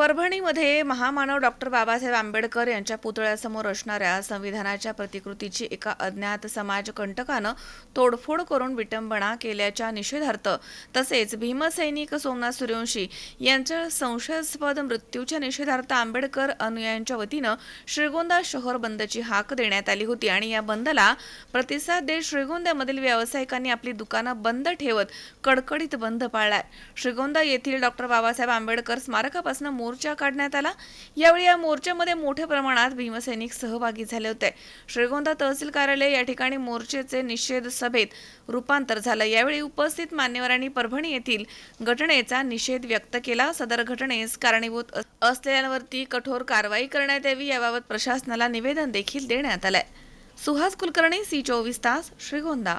परभणीमध्ये महामानव डॉक्टर बाबासाहेब आंबेडकर यांच्या पुतळ्यासमोर असणाऱ्या संविधानाच्या प्रतिकृतीची एका अज्ञात समाजकंटकानं तोडफोड करून विटंबना केल्याच्या निषेधार्थ तसेच भीमसैनिक सोमनाथ सूर्यवंशी यांच्या संशयास्पद मृत्यूच्या निषेधार्थ आंबेडकर अनुयायांच्या वतीनं श्रीगोंदा शहर बंदची हाक देण्यात आली होती आणि या बंदला प्रतिसाद देत श्रीगोंद्यामधील व्यावसायिकांनी आपली दुकानं बंद ठेवत कडकडीत बंद पाळलाय. श्रीगोंदा येथील डॉक्टर बाबासाहेब आंबेडकर स्मारकापासून मोर्चा काढण्यात आला. यावेळी या मोर्चामध्ये मोठ्या प्रमाणात भीमसैनिक सहभागी झाले होते. श्रीगोंदा तहसील कार्यालय या ठिकाणी मोर्चेचे निषेध सभेत रूपांतर झालं. यावेळी उपस्थित मान्यवरांनी परभणी येथील घटनेचा निषेध व्यक्त केला. सदर घटनेस कारणीभूत असलेल्यांवरती कठोर कारवाई करण्यात यावी याबाबत प्रशासनाला निवेदन देखील देण्यात आलंय. सुहास कुलकर्णी सी चोवीस तास श्रीगोंदा.